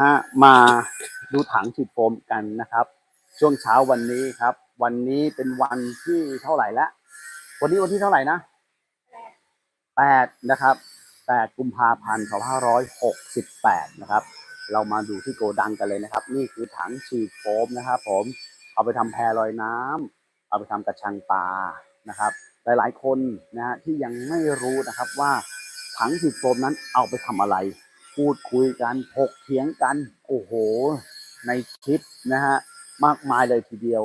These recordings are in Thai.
ฮะมาดูถังฉีดโฟมกันนะครับ ช่วงเช้าวันนี้ครับ วันนี้เป็นวันที่เท่าไหร่ละวันนี้วันที่เท่าไหร่นะแปดนะครับแปดกุมภาพันธ์สองพันห้าร้อยหกสิบแปดนะครับ เรามาดูที่โกดังกันเลยนะครับ นี่คือถังฉีดโฟมนะครับ ผมเอาไปทำแพรลอยน้ำเอาไปทำกระชังปลานะครับ หลายๆคนนะฮะที่ยังไม่รู้นะครับว่าถังฉีดโฟมนั้นเอาไปทำอะไร พูดคุยกันถกเถียงกัน โอ้โห ในคลิปนะฮะมากมายเลยทีเดียว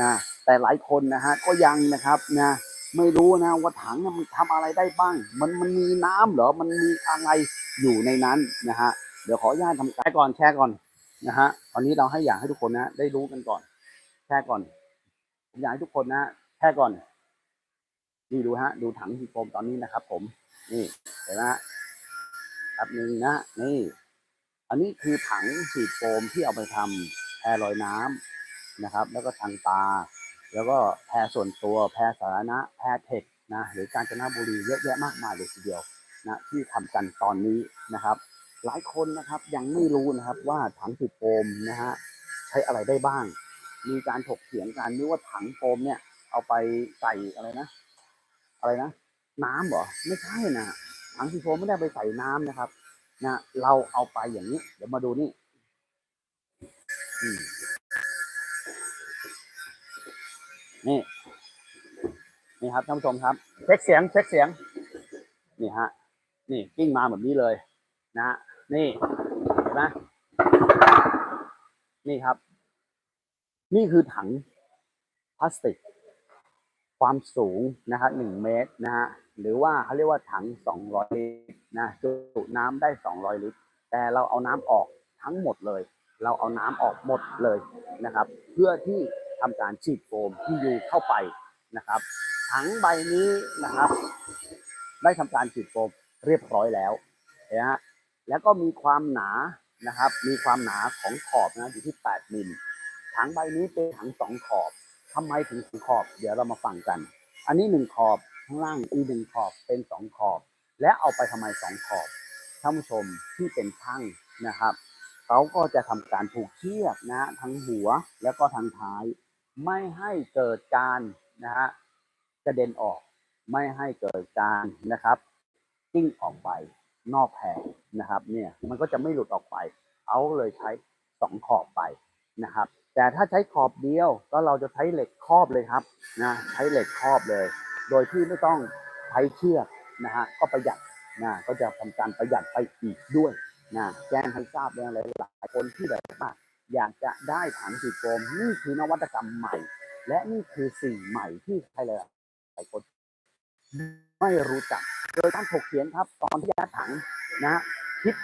นะแต่หลายคนนะฮะก็ยังนะครับนะไม่รู้นะว่าถังเนี่ยมันทำอะไรได้บ้าง มันมันมีน้ำเหรอมันมีอะไรอยู่ในนั้นนะฮะเดี๋ยวขออนุญาตทำแชร์ก่อนแชร์ก่อนนะฮะตอนนี้เราให้อยากให้ทุกคนนะได้รู้กันก่อน แชร์ก่อนอยากให้ทุกคนนะแชร์ก่อนนี่ดูฮะ ดูถังทีโฟมตอนนี้นะครับ ผม นี่เห็นไหมฮะ ครับหนึ่งนะนี่ อันนี้คือถังฉีดโฟมที่เอาไปทำแพรลอยน้ำนะครับ แล้วก็ทางปลาแล้วก็แพรส่วนตัวแพรสาธารณะแพรเทคนะหรือการจนบุรีเยอะแยะมากมายเลยทีเดียวนะที่ทำกันตอนนี้นะครับ หลายคนนะครับยังไม่รู้นะครับว่าถังฉีดโฟมนะฮะใช้อะไรได้บ้าง มีการถกเถียงกันนึกว่าถังโฟมเนี่ย เอาไปใส่อะไรนะ อะไรนะ น้ำเหรอ ไม่ใช่นะ ถังซีโฟมไม่ได้ไปใส่น้ำนะครับ นะเราเอาไปอย่างนี้ เดี๋ยวมาดูนี่นี่นี่ครับท่านผู้ชมครับเช็คเสียงเช็คเสียง นี่ฮะ นี่กิ้งมาแบบนี้เลย นะฮะนี่เห็นไหมนี่ครับ นี่คือถังพลาสติก ความสูงนะฮะหนึ่งเมตรนะฮะ หรือว่าเขาเรียกว่าถัง 200 ลิตรนะจุน้ำได้ 200 ลิตร แต่เราเอาน้ำออกทั้งหมดเลย เราเอาน้ำออกหมดเลยนะครับ เพื่อที่ทำการฉีดโฟมที่อยู่เข้าไปนะครับถังใบนี้นะครับ ได้ทำการฉีดโฟมเรียบร้อยแล้วนะฮะแล้วก็มีความหนานะครับ มีความหนาของขอบนะอยู่ที่ 8 มิลถังใบนี้เป็นถังสองขอบทำไมถึงสองขอบ เดี๋ยวเรามาฟังกัน อันนี้หนึ่งขอบ ข้างล่างอีกหนึ่งขอบเป็นสองขอบ และเอาไปทำไมสองขอบท่านผู้ชมที่เป็นช่างนะครับเขาก็จะทำการผูกเชือกนะทั้งหัวแล้วก็ทางท้าย ไม่ให้เกิดการนะฮะกระเด็นออกไม่ให้เกิดการนะครับกิ้งออกไปนอกแผงนะครับ เนี่ยมันก็จะไม่หลุดออกไปเขาเลยใช้สองขอบไปนะครับ แต่ถ้าใช้ขอบเดียวก็เราจะใช้เหล็กครอบเลยครับนะใช้เหล็กครอบเลย โดยที่ไม่ต้องใช้เชือกนะฮะก็ประหยัดนะก็จะทำการประหยัดไปอีกด้วยนะแจ้งให้ทราบเลยหลายคนที่แบบว่าอยากจะได้ถังสีโฟมนี่คือนวัตกรรมใหม่ และนี่คือสิ่งใหม่ที่ใครเลยหลายคนไม่รู้จัก โดยการถกเถียงครับ ตอนที่ยัดถังนะคิด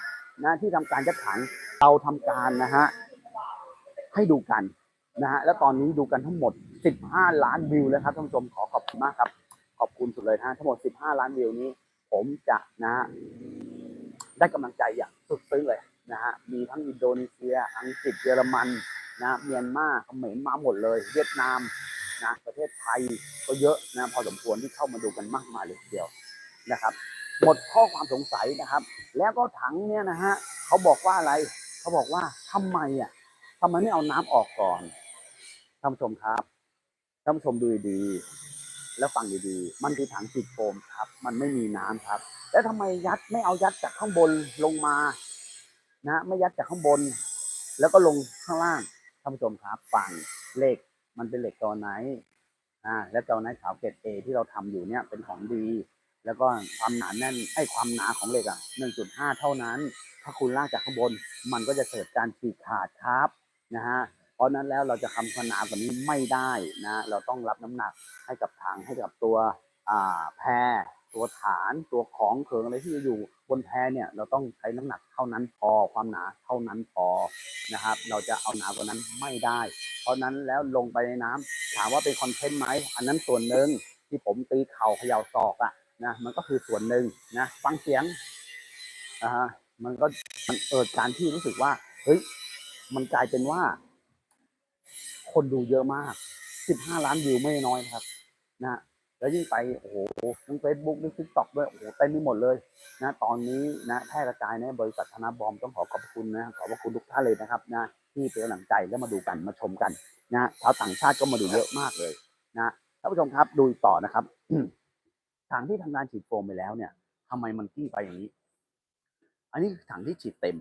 นะที่ทำการยัดถังเราทำการนะฮะให้ดูกันนะฮะแล้วตอนนี้ดูกันทั้งหมด 15 ล้านวิวแล้วครับท่านผู้ชมขอขอบคุณมากครับ อบคุณสุดเลยนะทั้งหมด 15 ล้านวิวนี้ ผมจะนะฮะได้กำลังใจอย่างสุดซึ้งเลยนะฮะมีทั้งอินโดนีเซีย อังกฤษเยอรมันนะเมียนมาเขมรมาหมดเลย เวียดนามนะประเทศไทยก็เยอะนะพอสมควรที่เข้ามาดูกันมากมายเลยทีเดียวนะครับ หมดข้อความสงสัยนะครับ แล้วก็ถังเนี่ยนะฮะเขาบอกว่าอะไรเขาบอกว่าทำไมอะทำไมไม่เอาน้ำออกก่อนท่านผู้ชมครับท่านผู้ชมดูดี แล้วฟังดีๆ มันคือถังฉีดโฟมครับ มันไม่มีน้ำครับ แล้วทำไมยัดไม่เอายัดจากข้างบนลงมา นะ ไม่ยัดจากข้างบน แล้วก็ลงข้างล่างท่านผู้ชมครับฟังเหล็กมันเป็นเหล็กกอไนท์อ่า และกอไนท์ขาวเกรดเอที่เราทำอยู่เนี่ยเป็นของดี แล้วก็ความหนาแน่นไอ้ความหนาของเหล็กอะ1.5เท่านั้น ถ้าคุณลากจากข้างบน มันก็จะเกิดการฉีกขาดครับนะฮะ เพราะนั้นแล้วเราจะทำขนาดแบบนี้ไม่ได้นะ เราต้องรับน้ำหนักให้กับถังให้กับตัวแพรตัวฐานตัวของเขิงอะไรที่จะอยู่บนแพรเนี่ยเราต้องใช้น้ำหนักเท่านั้นพอความหนาเท่านั้นพอนะครับ เราจะเอาหนากว่านั้นไม่ได้ เพราะนั้นแล้วลงไปในน้ำถามว่าเป็นคอนเทนต์ไหมอันนั้นส่วนหนึ่งที่ผมตีเข่าเขย่าศอกอะนะมันก็คือส่วนหนึ่งนะฟังเสียงอ่าฮะมันก็มันเกิดการที่รู้สึกว่าเฮ้ยมันกลายเป็นว่า คนดูเยอะมาก 15 ล้านวิวไม่น้อยนะครับ นะแล้วยิ่งไปโอ้โหทั้งเฟซบุ๊กทั้งทิกตอกด้วยโอ้โหเต็มไปหมดเลย นะ ตอนนี้นะแพร่กระจายในบริษัทธนาบอมต้องขอขอบคุณนะขอบคุณทุกท่านเลยนะครับนะที่เป็นกำลังใจแล้วมาดูกันมาชมกันนะชาวต่างชาติก็มาดูเยอะมากเลย นะท่านผู้ชมครับดูต่อนะครับถังที่ทำงานฉีดโฟมไปแล้วเนี่ยทำไมมันกี้ไปอย่างนี้ อันนี้ถังที่ฉีดเต็ม